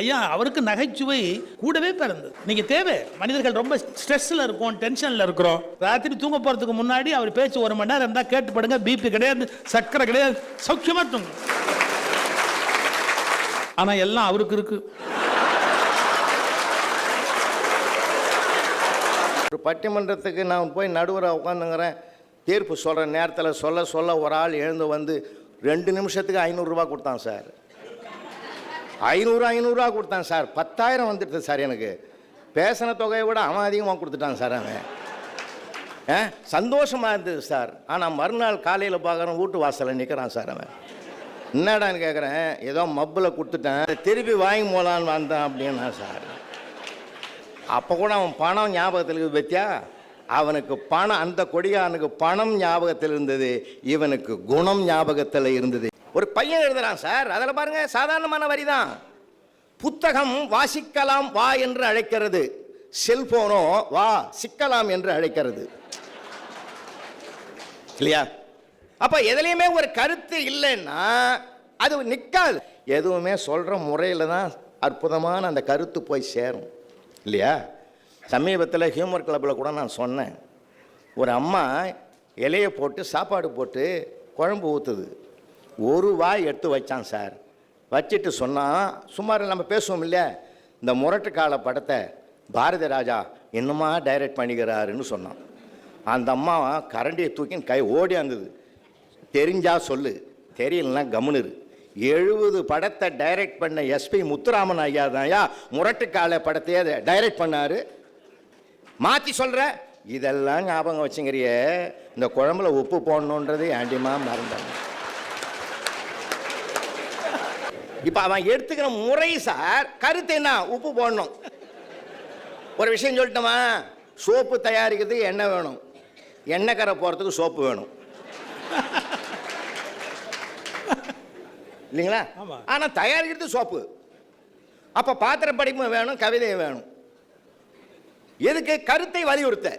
ஐயா அவருக்கு நகைச்சுவை கூடவே பிறந்தது. நீங்க தேவை. மனிதர்கள் ரொம்ப ஸ்ட்ரெஸ்ல இருக்கோம் டென்ஷன்ல இருக்கிறோம். ராத்திரி தூங்க போறதுக்கு முன்னாடி அவர் பேச்சு ஒரு மணி நேரம் இருந்தா கேட்டு படுங்க பிபி கிடையாது சர்க்கரை கிடையாது சௌக்கியமா தூங்க. ஆனா எல்லாம் அவருக்கு இருக்கு. ஒரு பட்டிமன்றத்துக்கு நான் போய் நடுவராக உட்காந்துங்கிறேன். தீர்ப்பு சொல்கிற நேரத்தில் சொல்ல சொல்ல ஒரு ஆள் எழுந்து வந்து ரெண்டு நிமிஷத்துக்கு ஐநூறுரூவா கொடுத்தான் சார். ஐநூறு ஐநூறுரூவா கொடுத்தான் சார். பத்தாயிரம் வந்துடுது சார் எனக்கு. பேசின தொகையை விட அவன் அதிகமாக கொடுத்துட்டான் சார் அவன். ஆ? சந்தோஷமாக இருந்தது சார். ஆனால் மறுநாள் காலையில் பார்க்குறேன் வீட்டு வாசலில் நிற்கிறான் சார் அவன். என்னடான்னு கேட்குறேன் ஏதோ மப்பில் கொடுத்துட்டேன். திருப்பி வாங்கி போலான்னு வந்தேன் அப்படின்னா சார். அப்போ கூட அவன் பணம் ஞாபகத்தில் இருக்குது பத்தியா? அவனுக்கு பணம் அந்த கொடியானுக்கு பணம் ஞாபகத்தில் இருந்தது. இவனுக்கு குணம் ஞாபகத்தில் இருந்தது. ஒரு பையன் எழுதுறான் சார். அதில் பாருங்க சாதாரணமான வரி தான் புத்தகம் வாசிக்கலாம் வா என்று அழைக்கிறது. செல்போனோ வா சிக்கலாம் என்று அழைக்கிறது. இல்லையா? அப்ப எதுலையுமே ஒரு கருத்து இல்லைன்னா அது நிற்காது எதுவுமே சொல்ற முறையில் தான் அற்புதமான அந்த கருத்து போய் சேரும். இல்லையா? சமீபத்தில் ஹியூமர் கிளப்பில் கூட நான் சொன்னேன். ஒரு அம்மா இலையை போட்டு சாப்பாடு போட்டு குழம்பு ஊற்றுது ஒரு வாய் எடுத்து வச்சான் சார். வச்சுட்டு சொன்னான் சுமார் நம்ம பேசுவோம் இல்லையா? இந்த முரட்டு கால படத்தை பாரதி ராஜா இன்னுமா டைரக்ட் பண்ணிக்கிறாருன்னு சொன்னான். அந்த அம்மா கரண்டியை தூக்கி கை ஓடி வந்தது. தெரிஞ்சா சொல்லு தெரியலனா கம்முனிரு. எழுபது படத்தை டைரக்ட் பண்ண எஸ்பி முத்துராமன் ஐயா தான்யா முரட்டுக்கால படத்தையே டைரக்ட் பண்ணாரு. மாற்றி சொல்கிற இதெல்லாம் ஞாபகம் வச்சுங்கிறிய இந்த குழம்புல உப்பு போடணுன்றது ஆண்டிமா மறந்தாங்க இப்போ அவன் எடுத்துக்கிற முறை சார் கருத்து என்ன? உப்பு போடணும். ஒரு விஷயம் சொல்லட்டுமா? சோப்பு தயாரிக்கிறதுக்கு எண்ணெய் வேணும். எண்ணெய் கரை போகிறதுக்கு சோப்பு வேணும். இல்லைங்களா. ஆனால் தயாரிக்கிறது சோப்பு. அப்போ பாத்திர படிப்பு வேணும் கவிதை வேணும். எதுக்கு? கருத்தை வலியுறுத்த.